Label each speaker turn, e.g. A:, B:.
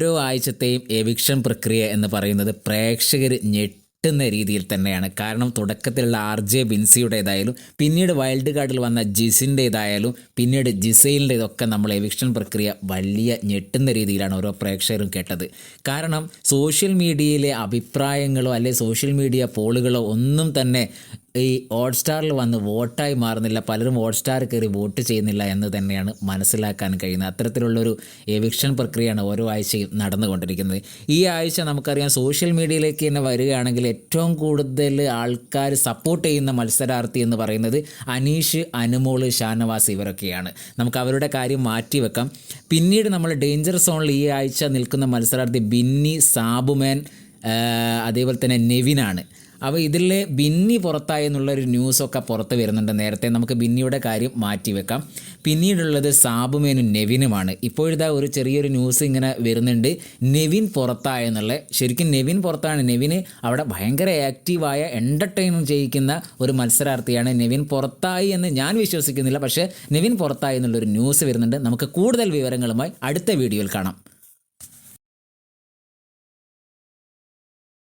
A: ആഴ്ചത്തെയും eviction പ്രക്രിയ എന്ന് പറയുന്നത് പ്രേക്ഷകർ ഞെട്ടുന്ന രീതിയിൽ തന്നെയാണ്. കാരണം തുടക്കത്തിലുള്ള ആർ ജെ ബിൻസിയുടേതായാലും പിന്നീട് വൈൽഡ് കാർഡിൽ വന്ന ജിസിന്റേതായാലും പിന്നീട് ജിസൈലിന്റെതൊക്കെ നമ്മൾ എവിക്ഷൻ പ്രക്രിയ വലിയ ഞെട്ടുന്ന രീതിയിലാണ് ഓരോ പ്രേക്ഷകരും കേട്ടത്. കാരണം സോഷ്യൽ മീഡിയയിലെ അഭിപ്രായങ്ങളോ അല്ലെങ്കിൽ സോഷ്യൽ മീഡിയ പോളുകളോ ഒന്നും തന്നെ ഈ ഹോട്ട് സ്റ്റാറിൽ വന്ന് വോട്ടായി മാറുന്നില്ല പലരും ഹോട്ട് സ്റ്റാർ കയറി വോട്ട് ചെയ്യുന്നില്ല എന്ന് തന്നെയാണ് മനസ്സിലാക്കാൻ കഴിയുന്നത്. അത്തരത്തിലുള്ളൊരു എവിക്ഷൻ പ്രക്രിയയാണ് ഓരോ ആഴ്ചയും നടന്നുകൊണ്ടിരിക്കുന്നത്. ഈ ആഴ്ച നമുക്കറിയാം സോഷ്യൽ മീഡിയയിലേക്ക് തന്നെ വരികയാണെങ്കിൽ ഏറ്റവും കൂടുതൽ ആൾക്കാർ സപ്പോർട്ട് ചെയ്യുന്ന മത്സരാർത്ഥി എന്ന് പറയുന്നത് അനീഷ് അനുമോൾ ഷാനവാസ് ഇവരൊക്കെയാണ്. നമുക്ക് അവരുടെ കാര്യം മാറ്റിവെക്കാം പിന്നീട് നമ്മൾ ഡേഞ്ചർ സോണിൽ ഈ ആഴ്ച നിൽക്കുന്ന മത്സരാർത്ഥി ബിന്നി സാബുമേൻ അതേപോലെ തന്നെ നെവിനാണ്. അപ്പോൾ ഇതിൽ ബിന്നി പുറത്തായി എന്നുള്ളൊരു ന്യൂസൊക്കെ പുറത്ത് വരുന്നുണ്ട്. നേരത്തെ നമുക്ക് ബിന്നിയുടെ കാര്യം മാറ്റിവെക്കാം പിന്നീടുള്ളത് സാബുമേനും നെവിനുമാണ്. ഇപ്പോഴത്തെ ഒരു ചെറിയൊരു ന്യൂസ് ഇങ്ങനെ വരുന്നുണ്ട്. നെവിൻ പുറത്തായെന്നുള്ള ശരിക്കും നെവിൻ പുറത്താണ്. നെവിന് അവിടെ ഭയങ്കര ആക്റ്റീവായ എന്റർടൈൻ ചെയ്യിക്കുന്ന ഒരു മത്സരാർത്ഥിയാണ് നെവിൻ പുറത്തായി എന്ന് ഞാൻ വിശ്വസിക്കുന്നില്ല. പക്ഷേ നെവിൻ പുറത്തായി എന്നുള്ളൊരു ന്യൂസ് വരുന്നുണ്ട്. നമുക്ക് കൂടുതൽ വിവരങ്ങളുമായി അടുത്ത വീഡിയോയിൽ കാണാം.